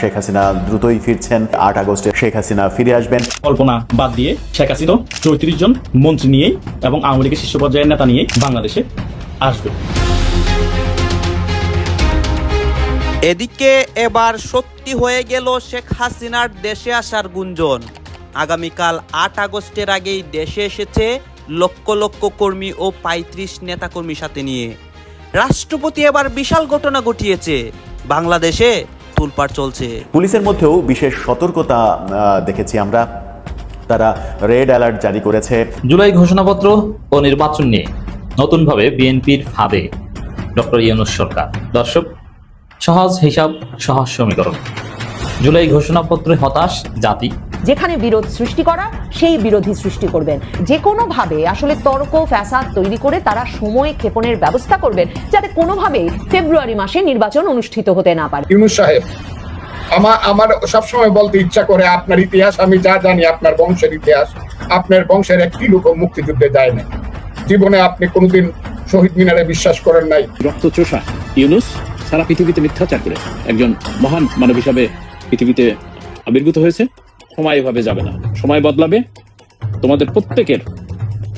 শেখ হাসিনা দ্রুতই ফিরছেন। আট আগস্টে শেখ হাসিনা ফিরে আসবেন। কল্পনা বাদ দিয়ে শেখ হাসিনা চৌত্রিশ জন মন্ত্রী নিয়েই এবং আওয়ামী লীগের শীর্ষ পর্যায়ের নেতা নিয়েই বাংলাদেশে আসবে। এদিকে এবার সত্যি হয়ে গেল শেখ হাসিনার দেশে আসার গুঞ্জন। আগামীকাল আট আগস্টের আগেই দেশে এসেছে লক্ষ লক্ষ কর্মী ও পঁয়ত্রিশ নেতাকর্মীর সাথে নিয়ে। রাষ্ট্রপতি এবার বিশাল ঘটনা ঘটিয়েছে। বাংলাদেশে তুলপাড় চলছে। পুলিশের মধ্যেও বিশেষ সতর্কতা আহ, দেখেছি আমরা। তারা রেড অ্যালার্ট জারি করেছে। জুলাই ঘোষণাপত্র ও নির্বাচন নিয়ে নতুনভাবে বিএনপির ফাঁদে ডক্টর ইয়ানুস সরকার। দর্শক সহজ হিসাব সহজ সমীকরণ। জুলাই ঘোষণাপত্রে হতাশ জাতি যেখানে বিরোধ সৃষ্টি করা সেই বিরোধী সৃষ্টি করবেন। যে কোনোভাবে আসলে তর্ক ফ্যাসাদ তৈরি করে তারা সময় ক্ষেপণের ব্যবস্থা করবেন যাতে কোনোভাবেই ফেব্রুয়ারি মাসে নির্বাচন অনুষ্ঠিত হতে না পারে। ইউনুস সাহেব আমার আমার সবসময় বলতে ইচ্ছা করে আপনার ইতিহাস আমি যা জানি আপনার বংশের ইতিহাস আপনার বংশের একটি লোক মুক্তিযুদ্ধে যায় না জীবনে আপনি কোনোদিন শহীদ মিনারে বিশ্বাস করেন নাই। রক্তচোষা ইউনুস সারা পৃথিবীতে মিথ্যাচার করে একজন মহান মানব হিসাবে পৃথিবীতে আবির্ভূত হয়েছে। সময় এভাবে যাবে না। সময় বদলাবে তোমাদের প্রত্যেকের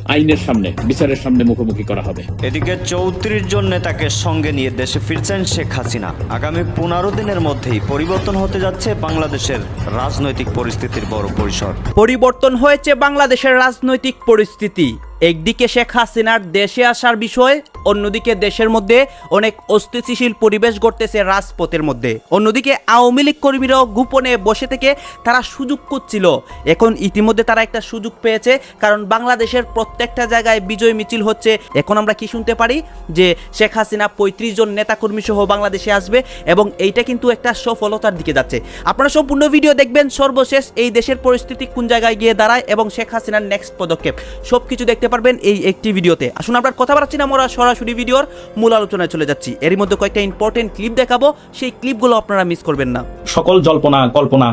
আইনের সামনে বিচারের সামনে মুখোমুখি করা হবে। এদিকে চৌত্রিশ জন নেতাকে সঙ্গে নিয়ে দেশে ফিরছেন শেখ হাসিনা। আগামী পনেরো দিনের মধ্যেই পরিবর্তন হতে যাচ্ছে বাংলাদেশের রাজনৈতিক পরিস্থিতির বড় পরিসর। পরিবর্তন হয়েছে বাংলাদেশের রাজনৈতিক পরিস্থিতি। একদিকে শেখ হাসিনার দেশে আসার বিষয়, অন্যদিকে দেশের মধ্যে অনেক অস্থিতিশীল পরিবেশ ঘটতেছে রাজপথের মধ্যে। অন্যদিকে আওয়ামী লীগ কর্মীরাও গোপনে বসে থেকে তারা সুযোগ করছিল এখন ইতিমধ্যে তারা একটা সুযোগ পেয়েছে, কারণ বাংলাদেশের প্রত্যেকটা জায়গায় বিজয় মিছিল হচ্ছে। এখন আমরা কি শুনতে পারি? যে শেখ হাসিনা পঁয়ত্রিশ জন নেতাকর্মী সহ বাংলাদেশে আসবে এবং এইটা কিন্তু একটা সফলতার দিকে যাচ্ছে। আপনারা সম্পূর্ণ ভিডিও দেখবেন সর্বশেষ এই দেশের পরিস্থিতি কোন জায়গায় গিয়ে দাঁড়ায় এবং শেখ হাসিনার নেক্সট পদক্ষেপ। সব কিছু দেখতে পারবেন এই একটি ভিডিওতে। আসুন আমরা কথা বাড়াচ্ছি না, আমরা সরাসরি ভিডিওর মূল আলোচনায় চলে যাচ্ছি। এরই মধ্যে কয়েকটা ইম্পর্টেন্ট ক্লিপ দেখাবো, সেই ক্লিপগুলো আপনারা মিস করবেন না। সকল জল্পনা, কল্পনা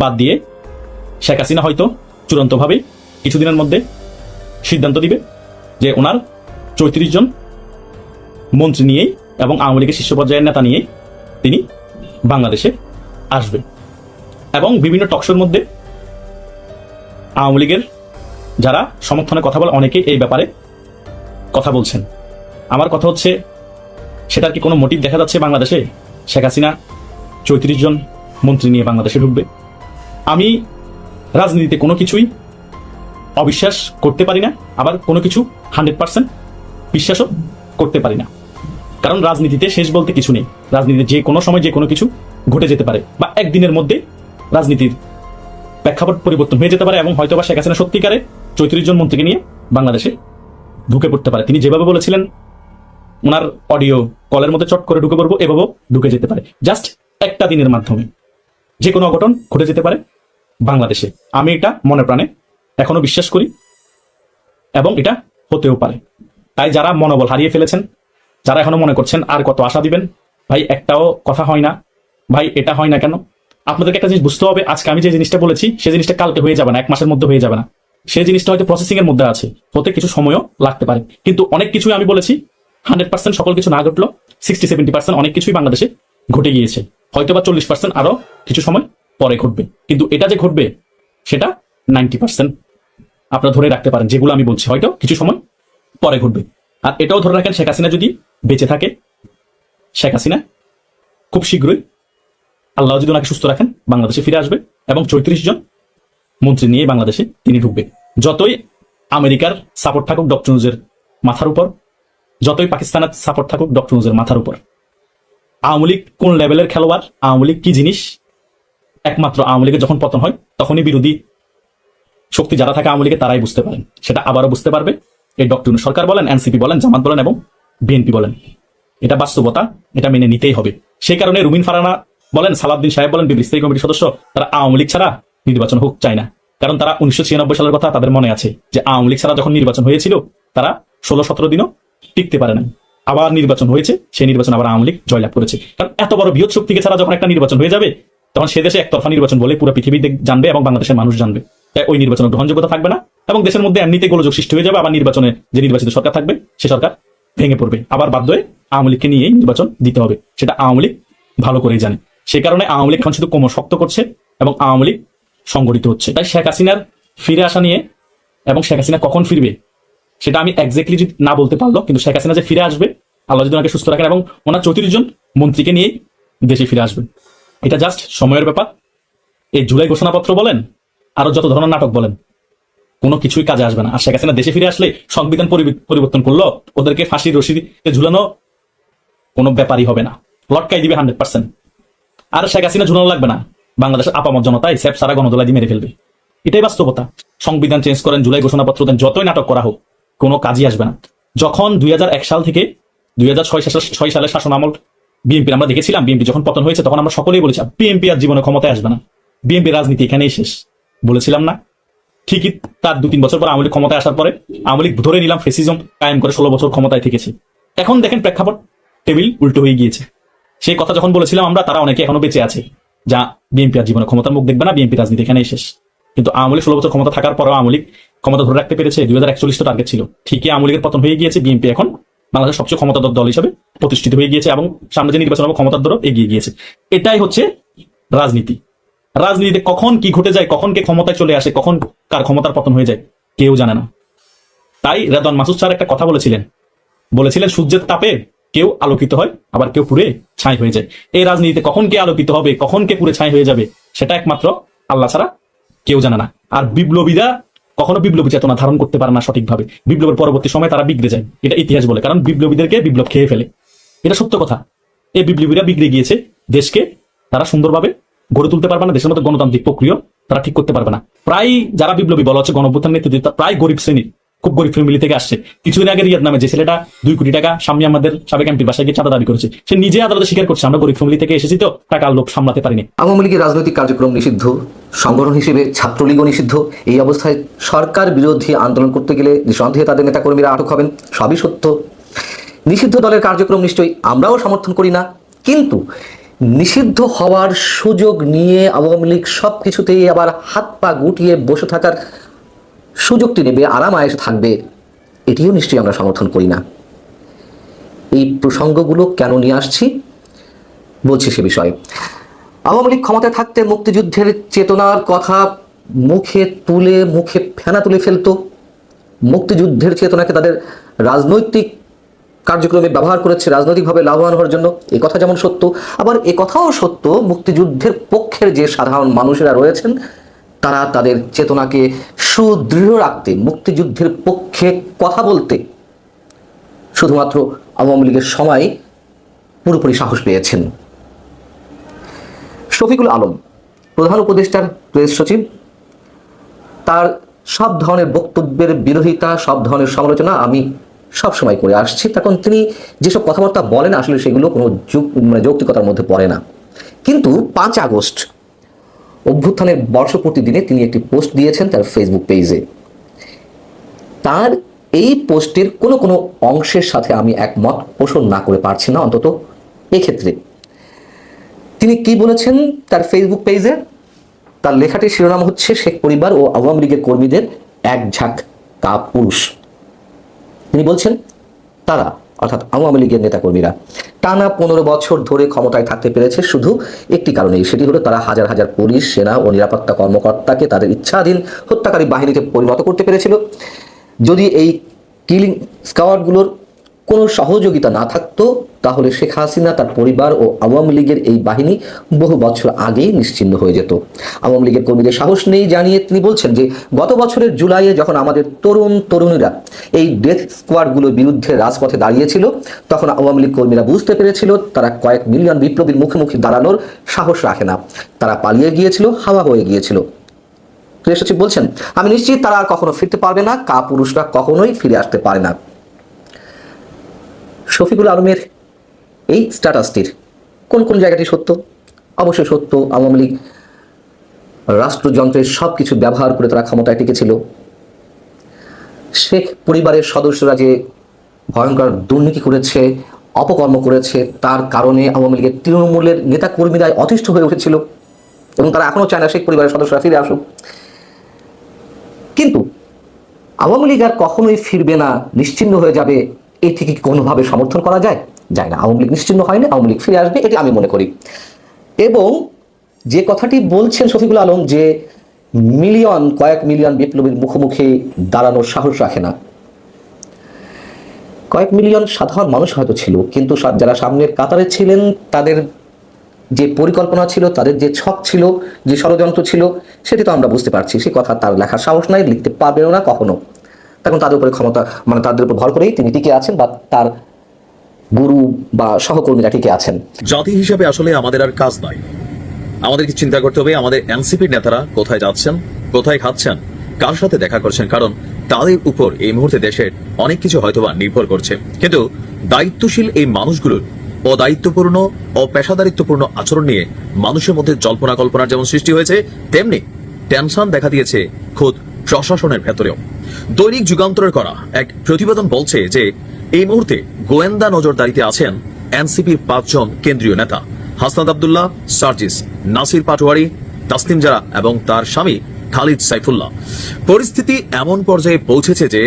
বাদ দিয়ে শেখ হাসিনা হয়তো চূড়ান্তভাবে কিছুদিনের মধ্যে সিদ্ধান্ত দিবে যে ওনার চৌত্রিশ জন মন্ত্রী নিয়েই এবং আওয়ামী লীগের শীর্ষ পর্যায়ের নেতা নিয়েই তিনি বাংলাদেশে আসবে এবং বিভিন্ন টকশোর মধ্যে আওয়ামী লীগের যারা সমর্থনে কথা বলে অনেকেই এই ব্যাপারে কথা বলছেন। আমার কথা হচ্ছে, সেটার কি কোনো মোটিভ দেখা যাচ্ছে বাংলাদেশে? শেখ হাসিনা চৌত্রিশ জন মন্ত্রী নিয়ে বাংলাদেশে ঢুকবে। আমি রাজনীতিতে কোনো কিছুই অবিশ্বাস করতে পারি না, আবার কোনো কিছু হান্ড্রেড পার্সেন্ট বিশ্বাসও করতে পারি না। কারণ রাজনীতিতে শেষ বলতে কিছু নেই। রাজনীতিতে যে কোনো সময় যে কোনো কিছু ঘটে যেতে পারে বা একদিনের মধ্যে রাজনীতির প্রেক্ষাপট পরিবর্তন হয়ে যেতে পারে এবং হয়তো বা শেখ হাসিনা সত্যিকারে চৌত্রিশ জন মন্ত্রীকে নিয়ে বাংলাদেশে ঢুকে পড়তে পারে। তিনি যেভাবে বলেছিলেন, ওনার অডিও কলের মধ্যে চট করে ঢুকে পড়ব, এভাবেও ঢুকে যেতে পারে। জাস্ট একটা দিনের মাধ্যমে। যে কোনো অঘটন ঘটে যেতে পারে বাংলাদেশে। আমি এটা মনে প্রাণে এখনও বিশ্বাস করি এবং এটা হতেও পারে। তাই যারা মনোবল হারিয়ে ফেলেছেন, যারা এখনও মনে করছেন আর কত আশা দিবেন, ভাই, একটাও কথা হয় না। ভাই, এটা হয় না কেন? আপনাদেরকে একটা জিনিস বুঝতে হবে, আজকে আমি যে জিনিসটা বলেছি সেই জিনিসটা কালকে হয়ে যাবে না, এক মাসের মধ্যে হয়ে যাবে না। সেই জিনিসটা হয়তো প্রসেসিং এর মধ্যে আছে। হতে কিছু সময়ও লাগতে পারে। কিন্তু অনেক কিছুই আমি বলেছি হান্ড্রেড পার্সেন্ট সকল কিছু না ঘটলো সিক্সটি সেভেন্টি পার্সেন্ট অনেক কিছুই বাংলাদেশে ঘটে গিয়েছে। হয়তো বা চল্লিশ পার্সেন্ট আরও কিছু সময় পরে ঘটবে। কিন্তু এটা যে ঘটবে, সেটা নাইনটি পার্সেন্ট আপনারা ধরে রাখতে পারেন, যেগুলো আমি বলছি। হয়তো কিছু সময় পরে ঘটবে। আর এটাও ধরে রাখেন, শেখ হাসিনা যদি বেঁচে থাকে, শেখ হাসিনা খুব শীঘ্রই আল্লাহ যদি ওনাকে সুস্থ রাখেন, বাংলাদেশে ফিরে আসবে এবং চৌত্রিশ জন মন্ত্রী নিয়ে বাংলাদেশে তিনি ঢুকবে। যতই আমেরিকার সাপোর্ট থাকুক ডক্টর নুজের মাথার উপর, যতই পাকিস্তানের সাপোর্ট থাকুক ডক্টর নুজের মাথার উপর। আওয়ামী লীগ কোন লেভেলের খেলোয়াড়, আওয়ামী লীগ কি জিনিস? একমাত্র আওয়ামী লীগের যখন পতন হয়, তখনই বিরোধী শক্তি যারা থাকে আওয়ামী লীগে, তারাই বুঝতে পারেন। সেটা আবারও বুঝতে পারবে। এই ডক্টর সরকার বলেন এনসিপি বলেন, জামাত বলেন এবং বিএনপি বলেন। এটা বাস্তবতা, এটা মেনে নিতেই হবে। সেই কারণে রুমিন ফারানা বলেন, সালাউদ্দিন সাহেব বলেন বিবি স্থায়ী কমিটির সদস্য, তারা আওয়ামী লীগ ছাড়া নির্বাচন হোক, চায় না। কারণ তারা উনিশশো ছিয়ানব্বই সালের কথা তাদের মনে আছে যে আওয়ামী লীগ ছাড়া যখন নির্বাচন হয়েছিল, তারা ষোলো সতেরো দিনও টিকতে পারে না আবার নির্বাচন হয়েছে, সেই নির্বাচন আবার আওয়ামী লীগ জয়লাভ করেছে। কারণ এত বড় বৃহৎ শক্তিকে ছাড়া যখন একটা নির্বাচন হয়ে যাবে, তখন সে দেশে একতরফা নির্বাচন বলে পুরো পৃথিবী জানবে এবং বাংলাদেশের মানুষ জানবে। তাই ওই নির্বাচনের গ্রহণযোগ্যতা থাকবে না এবং দেশের মধ্যে এমনিতে গোলযোগ সৃষ্টি হয়ে যাবে, আবার নির্বাচনে যে নির্বাচিত সরকার থাকবে, সে সরকার ভেঙে পড়বে। আবার বাধ্য হয়ে আওয়ামী লীগকে নিয়েই নির্বাচন দিতে হবে। সেটা আওয়ামী লীগ ভালো করেই জানে। সে কারণে আওয়ামী লীগ এখন শুধু কোমর শক্ত করছে এবং আওয়ামী লীগ সংগঠিত হচ্ছে। তাই শেখ হাসিনার ফিরে আসা নিয়ে এবং শেখ হাসিনা কখন ফিরবে, সেটা আমি এক্স্যাক্টলি যদি না বলতে পারল কিন্তু শেখ হাসিনা যে ফিরে আসবে, আল্লাহ যদি ওনাকে সুস্থ রাখেন এবং ওনার চৌত্রিশ জন মন্ত্রীকে নিয়েই দেশে ফিরে আসবে। এটা জাস্ট সময়ের ব্যাপার। এই জুলাই ঘোষণাপত্র বলেন, আরও যত ধরনের নাটক বলেন, কোনো কিছুই কাজে আসবে না। আর শেখ হাসিনা দেশে ফিরে আসলে সংবিধান পরিবর্তন করল, ওদেরকে ফাঁসির রশিদিতে ঝুলানো কোনো ব্যাপারই হবে না। লটকাই দিবে হান্ড্রেড পার্সেন্ট আর শেখ হাসিনা ঝুলানো লাগবে না। বাংলাদেশের আপামত জনতাই স্যাপ সারা গণদোলা দিয়ে মেরে ফেলবে। এটাই বাস্তবতা। সংবিধান চেঞ্জ করেন, জুলাই ঘোষণাপত্র দেন, যতই নাটক করা হোক, কোনো কাজই আসবে না। যখন দুই হাজার এক সাল থেকে দুই ছয় সালের শাসন আমল বিএনপি আমরা দেখেছিলাম বিএনপি যখন পতন হয়েছে, তখন আমরা সকলেই বলেছিলাম বিএনপি আর জীবনে ক্ষমতায় আসবে না। বিএনপি রাজনীতি এখানেই শেষ। বলেছিলাম না। ঠিকই তার দু তিন বছর পর আওয়ামী লীগ ক্ষমতায় আসার পরে আওয়ামী লীগ ধরে নিলাম ফেসিজম কায়েম করে ষোলো বছর ক্ষমতায় থেকেছে। এখন দেখেন প্রেক্ষাপট, টেবিল উল্টো হয়ে গিয়েছে। সেই কথা যখন বলেছিলাম আমরা, তারা অনেকে এখনও বেঁচে আছে। যা বিএনপি আর জীবনে ক্ষমতার মুখ দেখবে না বিএনপি রাজনীতি এখানেই শেষ। কিন্তু আওয়ামী ষোলো বছর ক্ষমতা থাকার পরেও আওয়ামী ক্ষমতা ধরে রাখতে পেরেছে, দুই হাজার একচল্লিশটা টার্গেট ছিল। ঠিকই আওয়ামী লীগের পতন হয়ে গিয়েছে বিএনপি এখন বাংলাদেশের সবচেয়ে ক্ষমতাধর দল হিসেবে প্রতিষ্ঠিত হয়ে গিয়েছে এবং সামনে যে নির্বাচন হবে, ক্ষমতার দরও এগিয়ে গিয়েছে। এটাই হচ্ছে রাজনীতি। রাজনীতিতে কখন কি ঘটে যায়, কখন কে ক্ষমতায় চলে আসে, কখন কার ক্ষমতার পতন হয়ে যায়, কেউ জানে না। তাই রেদন মাসুদ স্যার একটা কথা বলেছিলেন। বলেছিলেন, সূর্যের তাপে কেউ আলোকিত হয়, আবার কেউ পুড়ে ছাই হয়ে যায়। এই রাজনীতিতে কখন কে আলোকিত হবে, কখন কে পুড়ে ছাই হয়ে যাবে, সেটা একমাত্র আল্লাহ ছাড়া কেউ জানে না। আর বিপ্লবীরা কখনো বিপ্লবী চেতনা ধারণ করতে পারে না সঠিকভাবে। বিপ্লবের পরবর্তী সময় তারা বিগড়ে যায়। এটা ইতিহাস বলে, কারণ বিপ্লবীদেরকে বিপ্লব খেয়ে ফেলে। এটা সত্য কথা। এই বিপ্লবীরা বিগড়ে গিয়েছে দেশকে। তারা সুন্দরভাবে গড়ে তুলতে পারবে না। দেশের মতো গণতান্ত্রিক প্রক্রিয়া তারা ঠিক করতে পারবে না। প্রায় যারা বিপ্লবী বলা হচ্ছে গণভ্যুত্থান নেতৃত্ব প্রায় গরিব শ্রেণির। খুব গরিব ফ্যামিলি থেকে আসছে। কিছুদিন আগে রিয়াদ নামে যে ছেলেটা দুই কোটি টাকা সামনে আমাদের সাবেক এমপি বাসায় গিয়ে চাঁদা দাবি করেছে, সে নিজে আদালতে স্বীকার করছে, আমরা গরিব ফ্যামিলি থেকে এসেছি তো, টাকা লোক সামলাতে পারিনি। আওয়ামী লীগের রাজনৈতিক কার্যক্রম নিষিদ্ধ, সংগঠন হিসেবে ছাত্রলীগও নিষিদ্ধ, এই অবস্থায় সরকার বিরোধী আন্দোলন করতে গেলে নিঃসন্দেহে তাদের নেতাকর্মীরা আটক হবেন, সবই সত্য। নিষিদ্ধ দলের কার্যক্রম নিশ্চয়ই আমরাও সমর্থন করি না, কিন্তু নিষিদ্ধ হওয়ার সুযোগ নিয়ে আওয়ামী লীগ সব কিছুতেই আবার হাত পা গুটিয়ে বসে থাকার সুযোগটি নেবে, আরাম আয়েসে থাকবে, এটিও নিশ্চয়ই আমরা সমর্থন করি না। এই প্রসঙ্গগুলো কেন নিয়ে আসছি? বলছি সে বিষয়ে। আওয়ামী লীগ ক্ষমতায় থাকতে মুক্তিযুদ্ধের চেতনার কথা মুখে তুলে, মুখে ফেনা তুলে ফেলতো। মুক্তিযুদ্ধের চেতনাকে তাদের রাজনৈতিক কার্যক্রমে ব্যবহার করেছে, রাজনৈতিকভাবে লাভবান হওয়ার জন্য। এ কথা যেমন সত্য, আবার এ কথাও সত্য, মুক্তিযুদ্ধের পক্ষের যে সাধারণ মানুষেরা রয়েছেন তারা তাদের চেতনাকে সুদৃঢ় রাখতে, মুক্তিযুদ্ধের পক্ষে কথা বলতে। শুধুমাত্র আওয়ামী লীগের সময় পুরোপুরি সাহস পেয়েছেন। শফিকুল আলম, প্রধান উপদেষ্টার প্রেস সচিব, তার সব ধরনের বক্তব্যের বিরোধিতা, সব ধরনের সমালোচনা আমি সব সময় করে আসছি। তখন তিনি যেসব কথাবার্তা বলেন, আসলে সেগুলো কোনো মানে যৌক্তিকতার মধ্যে পড়ে না। কিন্তু পাঁচ আগস্ট অভ্যুত্থানের বর্ষপূর্তি দিনে তিনি একটি পোস্ট দিয়েছেন তার ফেসবুক পেজে তার এই পোস্টের কোনো কোনো অংশের সাথে আমি একমত পোষণ না করে পারছি না অন্তত এক্ষেত্রে। তিনি কি বলেছেন তার ফেসবুক পেজে তার লেখাটির শিরোনাম হচ্ছে, শেখ পরিবার ও আওয়ামী লীগের কর্মীদের এক ঝাঁক কাপুরুষ। তিনি বলছেন, তারা অর্থাৎ আওয়ামী লীগের নেতাকর্মীরা। টানা পনেরো বছর ধরে ক্ষমতায় থাকতে পেরেছে শুধু একটি কারণেই, সেটি হলো তারা হাজার হাজার পুলিশ, সেনা ও নিরাপত্তা কর্মকর্তাকে তাদের ইচ্ছাধীন হত্যাকারী বাহিনীতে পরিণত করতে পেরেছিল। যদি এই কিলিং স্কোয়াডগুলোর কোনো সহযোগিতা না থাকতো, তাহলে শেখ হাসিনা তার পরিবার ও আওয়ামী লীগের এই বাহিনী বহু বছর আগেই নিশ্চিন্ন হয়ে যেত। আওয়ামী লীগের কর্মীদের সাহস নেই জানিয়ে তিনি বলছেন যে, গত বছরের জুলাইয়ে যখন আমাদের তরুণ তরুণীরা এই ডেথ স্কোয়াডগুলোর বিরুদ্ধে রাজপথে দাঁড়িয়েছিল, তখন আওয়ামী লীগ কর্মীরা বুঝতে পেরেছিল তারা কয়েক মিলিয়ন বিপ্লবীর মুখোমুখি দাঁড়ানোর সাহস রাখে না। তারা পালিয়ে গিয়েছিল, হাওয়া হয়ে গিয়েছিল। বলছেন, আমি নিশ্চিত তারা কখনো ফিরতে পারবে না কা পুরুষরা কখনোই ফিরে আসতে পারে না। শফিকুল আলমের এই স্ট্যাটাসটির কোন কোন জায়গাটি সত্য? অবশ্যই সত্য, আওয়ামী লীগ রাষ্ট্রযন্ত্রের সব কিছু ব্যবহার করে তারা ক্ষমতায় টিকেছিল। শেখ পরিবারের সদস্যরা যে ভয়ঙ্কর দুর্নীতি করেছে, অপকর্ম করেছে, তার কারণে আওয়ামী লীগের তৃণমূলের নেতা কর্মীরা অতিষ্ঠ হয়ে উঠেছিল এবং তারা এখনও চায় না শেখ পরিবারের সদস্যরা ফিরে আসুক। কিন্তু আওয়ামী লীগ আর কখনোই ফিরবে না, নিশ্চিন্ন হয়ে যাবে এটি কি কোনোভাবে সমর্থন করা যায়? যায় না। আওয়ামী লীগ নিশ্চিন্ন হয়নি, আওয়ামী লীগ ফিরে আসবে, এটি আমি মনে করি। এবং যে কথাটি বলছেন শফিকুল আলম যে মিলিয়ন, কয়েক মিলিয়ন বিপ্লবীর মুখোমুখি দাঁড়ানোর সাহস রাখে না। কয়েক মিলিয়ন সাধারণ মানুষ হয়তো ছিল, কিন্তু যারা সামনের কাতারে ছিলেন, তাদের যে পরিকল্পনা ছিল, তাদের যে ছক ছিল, যে ষড়যন্ত্র ছিল, সেটি তো আমরা বুঝতে পারছি। সে কথা তার লেখার সাহস নাই, লিখতে পারবেও না কখনো। তখন তাদের উপরে ক্ষমতা মানে তাদের উপর ভর করেই তিনি টিকে আছেন বা তার গুরু বা সহকর্মীরা টিকে আছেন। জাতি হিসেবে আসলে আমাদের আর কাজ নাই। আমাদেরকে চিন্তা করতে হবে, আমাদের এনসিপির নেতারা কোথায় যাচ্ছেন, কোথায় খাচ্ছেন, কার সাথে দেখা করছেন, কারণ তাদের উপর এই মুহূর্তে দেশের অনেক কিছু হয়তোবা নির্ভর করছে। কিন্তু দায়িত্বশীল এই মানুষগুলোর অদায়িত্বপূর্ণ ও পেশাদারিত্বপূর্ণ আচরণ নিয়ে মানুষের মধ্যে জল্পনা কল্পনার যেমন সৃষ্টি হয়েছে, তেমনি টেনশন দেখা দিয়েছে খোদ প্রশাসনের ভেতরেও। দৈনিক যুগান্তরের করা এক প্রতিবেদন বলছে যে, এই মুহূর্তে গোয়েন্দা নজরদারিতে আছেন এনসিপির পাঁচজন কেন্দ্রীয় নেতা। হাসনাদ আবদুল্লাহ, সার্জিস নাসির পাটোয়ারি তাসলিম জারা এবং তার স্বামী খালিদ সাইফুল্লাহ। পরিস্থিতি এমন পর্যায়ে পৌঁছেছে যে,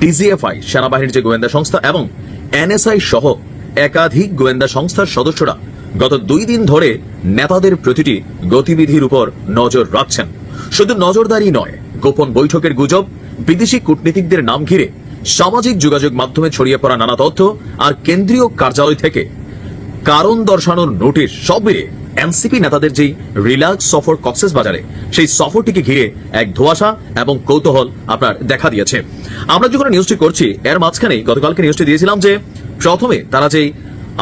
ডিজিএফআই, সেনাবাহিনীর যে গোয়েন্দা সংস্থা এবং এনএসআই সহ একাধিক গোয়েন্দা সংস্থার সদস্যরা গত দুই দিন ধরে নেতাদের প্রতিটি গতিবিধির উপর নজর রাখছেন। শুধু নজরদারি নয় গোপন বৈঠকের গুজব, বিদেশি কূটনীতিকদের নাম ঘিরে সামাজিক যোগাযোগ মাধ্যমে ছড়িয়ে পড়া নানা তথ্য আর কেন্দ্রীয় কার্যালয় থেকে কারণ দর্শানোর নোটিশ সব মিলিয়ে এনসিপি নেতাদের যেই রিল্যাক্স সফর কক্সেস বাজারে, সেই সফরটিকে ঘিরে এক ধোয়াশা এবং কৌতূহল আপনার দেখা দিয়েছে। আমরা যখন নিউজটি করছি, এর মাঝখানে গতকালকে নিউজটি দিয়েছিলাম যে প্রথমে তারা যেই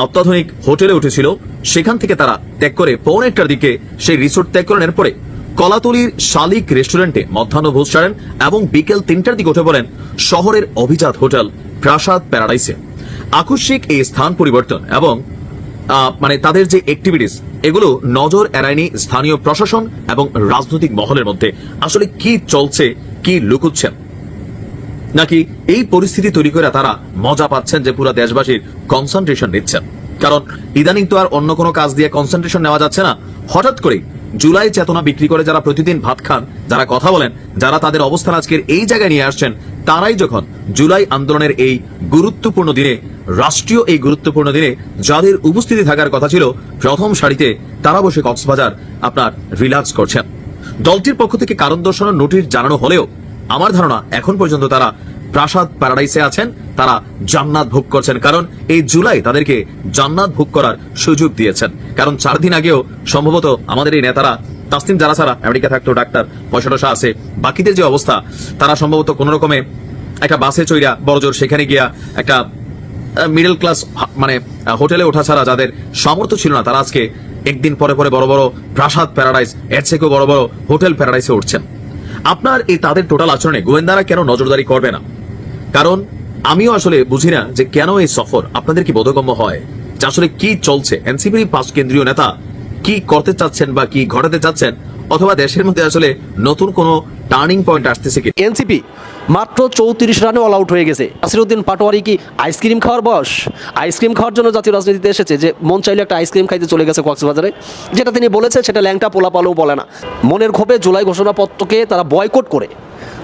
অত্যাধুনিক হোটেলে উঠেছিল, সেখান থেকে তারা ত্যাগ করে পৌনে একটার দিকে সেই রিসোর্ট ত্যাগ করেন এরপরে কলাতলির শালিক রেস্টুরেন্টে মধ্যাহ্ন ভোজ সারেন এবং বিকেল তিনটার দিকে উঠে পড়েন শহরের অভিজাত হোটেল প্রাসাদ প্যারাডাইসে। আকস্মিক এই স্থান পরিবর্তন এবং মানে তাদের যে অ্যাক্টিভিটিস এগুলো নজর এড়ায়নি স্থানীয় প্রশাসন এবং রাজনৈতিক মহলের মধ্যে। আসলে কি চলছে, কি লুকুচ্ছেন? নাকি এই পরিস্থিতি তৈরি করে তারা মজা পাচ্ছেন যে পুরো দেশবাসীর কনসেন্ট্রেশন নিচ্ছেন? কারণ ইদানিং তো আর অন্য কোনো কাজ দিয়ে কনসেন্ট্রেশন নেওয়া যাচ্ছে না। হঠাৎ করে জুলাই চেতনা বিক্রি করে যারা প্রতিদিন ভাত খান, যারা কথা বলেন, যারা তাদের অবস্থান আজকের এই জায়গায় নিয়ে আসছেন, তারাই যখন জুলাই আন্দোলনের এই গুরুত্বপূর্ণ দিনে, রাষ্ট্রীয় এই গুরুত্বপূর্ণ দিনে যাদের উপস্থিতি থাকার কথা ছিল, প্রথম সারিতে তারা বসে কক্সবাজার আপনার রিল্যাক্স করছেন। দলটির পক্ষ থেকে কারণ দর্শানোর নোটিশ জানানো হলেও, আমার ধারণা এখন পর্যন্ত তারা প্রাসাদ প্যারাডাইসে আছেন, তারা জান্নাত ভোগ করছেন। কারণ এই জুলাই তাদেরকে জান্নাত ভোগ করার সুযোগ দিয়েছেন। কারণ চার দিন আগেও সম্ভবত আমাদের এই নেতারা তাসলিম যারা ছাড়া আমেরিকা থাকতো, ডাক্তার পয়সা টসা আছে। বাকিদের যে অবস্থা, তারা সম্ভবত কোন রকমে একটা বাসে চইরা বড়জোর সেখানে গিয়া একটা মিডল ক্লাস মানে হোটেলে ওঠা ছাড়া যাদের সামর্থ্য ছিল না, তারা আজকে একদিন পরে পরে বড় বড় প্রাসাদ প্যারাডাইস, এর থেকেও বড় বড় হোটেল প্যারাডাইসে উঠছেন। আপনার এই তাদের টোটাল আচরণে গোয়েন্দারা কেন নজরদারি করবে না? কারণ আমিও আসলে বুঝি না যে কেন এই সফর? আপনাদের কি বোধগম্য হয় যে আসলে কি চলছে? এনসিপির পাঁচ কেন্দ্রীয় নেতা কি করতে চাচ্ছেন বা কি ঘটাতে চাচ্ছেন? অথবা দেশের মধ্যে আসলে নতুন কোনো টার্নিং পয়েন্ট আসতেছে কি এনসিপি মাত্র চৌত্রিশ রানে অল আউট হয়ে গেছে। আসিরুদ্দিন পাটোয়ারি কি আইসক্রিম খাওয়ার বয়স? আইসক্রিম খাওয়ার জন্য জাতীয় রাজনীতিতে এসেছে যে মন চাইলে একটা আইসক্রিম খাইতে চলে গেছে কক্সবাজারে। যেটা তিনি বলেছে সেটা ল্যাংটা পোলা পালেও বলে না। মনের ক্ষোভে জুলাই ঘোষণাপত্রকে তারা বয়কট করে।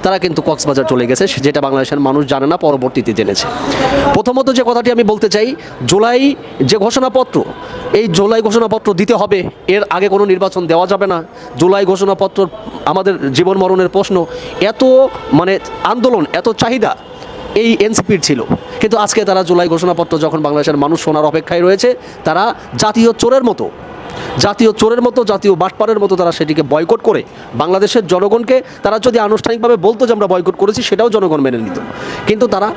তারা কিন্তু কক্সবাজার চলে গেছে, যেটা বাংলাদেশের মানুষ জানে না, পরবর্তীতে জেনেছে। প্রথমত যে কথাটি আমি বলতে চাই, জুলাই যে ঘোষণাপত্র, এই জুলাই ঘোষণাপত্র দিতে হবে, এর আগে কোনো নির্বাচন দেওয়া যাবে না। জুলাই ঘোষণাপত্র আমাদের জীবন মরণের প্রশ্ন, এত মানে আন্দোলন, এত চাহিদা এই এনসিপির ছিল। কিন্তু আজকে তারা জুলাই ঘোষণাপত্র যখন বাংলাদেশের মানুষ শোনার অপেক্ষায় রয়েছে, তারা জাতীয় চোরের মতো জাতীয় চোরের মতো, জাতীয় বাটপারের মতো তারা সেটিকে বয়কট করে বাংলাদেশের জনগণকে তারা যদি আনুষ্ঠানিকভাবে বলতো যে আমরা বয়কট করেছি, সেটাও জনগণ মেনে নিত। কিন্তু তারা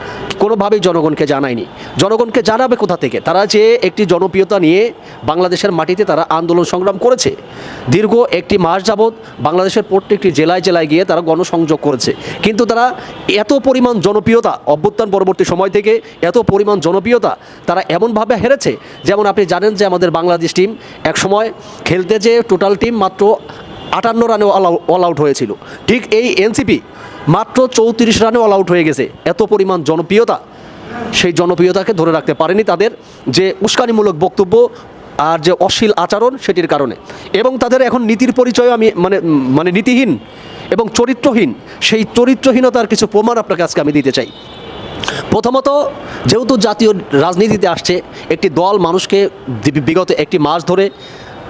কোনোভাবেই জনগণকে জানায়নি। জনগণকে জানাবে কোথা থেকে? তারা যে একটি জনপ্রিয়তা নিয়ে বাংলাদেশের মাটিতে তারা আন্দোলন সংগ্রাম করেছে, দীর্ঘ একটি মাস যাবৎ বাংলাদেশের প্রত্যেকটি জেলায় জেলায় গিয়ে তারা গণসংযোগ করেছে। কিন্তু তারা এত পরিমাণ জনপ্রিয়তা অভ্যুত্থান পরবর্তী সময় থেকে এত পরিমাণ জনপ্রিয়তা তারা এমনভাবে হেরেছে, যেমন আপনি জানেন যে আমাদের বাংলাদেশ টিম এক সময় খেলতে যে টোটাল টিম মাত্র আটান্ন রানে অল আউট হয়েছিল। ঠিক এই এনসিপি মাত্র চৌত্রিশ রানে অল আউট হয়ে গেছে। এত পরিমাণ জনপ্রিয়তা, সেই জনপ্রিয়তাকে ধরে রাখতে পারেনি তাদের যে উস্কানিমূলক বক্তব্য আর যে অশ্লীল আচরণ সেটির কারণে। এবং তাদের এখন নীতির পরিচয় আমি মানে মানে নীতিহীন এবং চরিত্রহীন, সেই চরিত্রহীনতার কিছু প্রমাণ আপনাকে আজকে আমি দিতে চাই। প্রথমত যেহেতু জাতীয় রাজনীতিতে আসছে একটি দল মানুষকে বিগত একটি মাস ধরে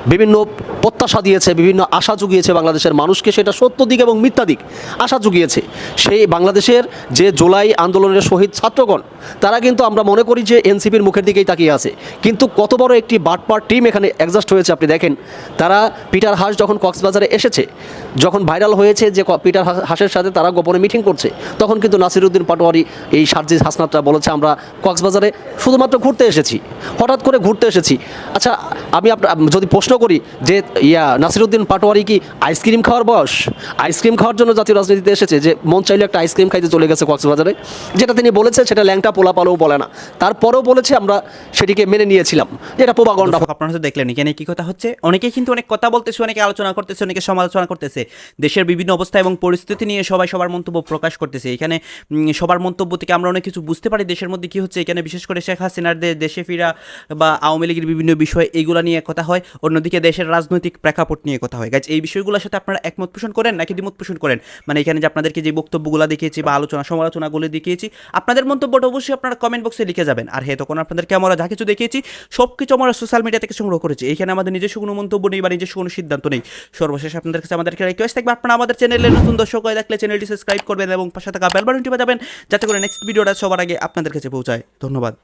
বিভিন্ন প্রত্যাশা দিয়েছে, বিভিন্ন আশা জুগিয়েছে বাংলাদেশের মানুষকে, সেটা সত্য দিক এবং মিথ্যা দিক। আশা জুগিয়েছে। সেই বাংলাদেশের যে জুলাই আন্দোলনের শহীদ ছাত্রগণ, তারা কিন্তু আমরা মনে করি যে এনসিপির মুখের দিকেই তাকিয়ে আছে। কিন্তু কত বড় একটি বাটপার টিম এখানে অ্যাডজাস্ট হয়েছে, আপনি দেখেন। তারা পিটার হাস যখন কক্সবাজারে এসেছে, যখন ভাইরাল হয়েছে যে পিটার হাস- হাসের সাথে তারা গোপনে মিটিং করছে, তখন কিন্তু নাসিরুদ্দিন পাটোয়ারি এই সার্জিস হাসনাতরা বলেছে, আমরা কক্সবাজারে শুধুমাত্র ঘুরতে এসেছি। হঠাৎ করে ঘুরতে এসেছি। আচ্ছা আমি আপনার, যদি প্রশ্ন করি যে ইয়া নাসিরুদ্দিন পাটোয়ারি কি আইসক্রিম খাওয়ার বয়স? আইসক্রিম খাওয়ার জন্য জাতীয় রাজনীতিতে এসেছে যে মন চাইলে একটা আইসক্রিম খাইতে চলে গেছে কক্সবাজারে। যেটা তিনি বলেছে সেটা ল্যাংটা পোলা পালেও বলে না। তারপরেও বলেছে আমরা সেটিকে মেনে নিয়েছিলাম। যে এটা পোবাগন্ডা দর্শক, আপনারা দেখলেন এখানে কি কথা হচ্ছে? অনেকেই কিন্তু অনেক কথা বলতেছে অনেকে আলোচনা করতেছে অনেকে সমালোচনা করতেছে। দেশের বিভিন্ন অবস্থা এবং পরিস্থিতি নিয়ে সবাই সবার মন্তব্য প্রকাশ করতেছে। এখানে সবার মন্তব্য থেকে আমরা অনেক কিছু বুঝতে পারি। দেশের মধ্যে কি হচ্ছে? এখানে বিশেষ করে শেখ হাসিনার দেশে ফিরা বা আওয়ামী লীগের বিভিন্ন বিষয় এইগুলো নিয়ে কথা হয়। অন্যদিকে দেশের রাজনৈতিক প্রেক্ষাপট নিয়ে কথা হয়। গাছ এই বিষয়গুলোর সাথে আপনারা একমত পোষণ করেন নাকি দ্বিমত পোষণ করেন? মানে এখানে যে আপনাদেরকে যে বক্তব্যগুলো দেখিয়েছি বা আলোচনা, সমালোচনাগুলো দেখিয়েছি, আপনাদের মন্তব্যটা অবশ্যই আপনারা কমেন্ট বক্সে লিখে যাবেন। আর হ্যাঁ তখন আপনাদেরকে আমরা যা কিছু দেখিয়েছি সব কিছু আমরা সোশ্যাল মিডিয়া থেকে সংগ্রহ করেছি। এখানে আমাদের নিজস্ব কোনো মন্তব্য নেই বা নিজস্ব কোনো সিদ্ধান্ত নেই। সর্বশেষ আপনাদের কাছে আমাদেরকে রিকোয়েস্ট থাকবে, আপনারা আমাদের চ্যানেলে নতুন দর্শক হয়ে থাকলে চ্যানেলটি সাবস্ক্রাইব করবেন এবং পাশে থাকা বেল বাটনটি বাজাবেন, যাতে করে নেক্সট ভিডিওটা সবার আগে আপনাদের কাছে পৌঁছায়। ধন্যবাদ।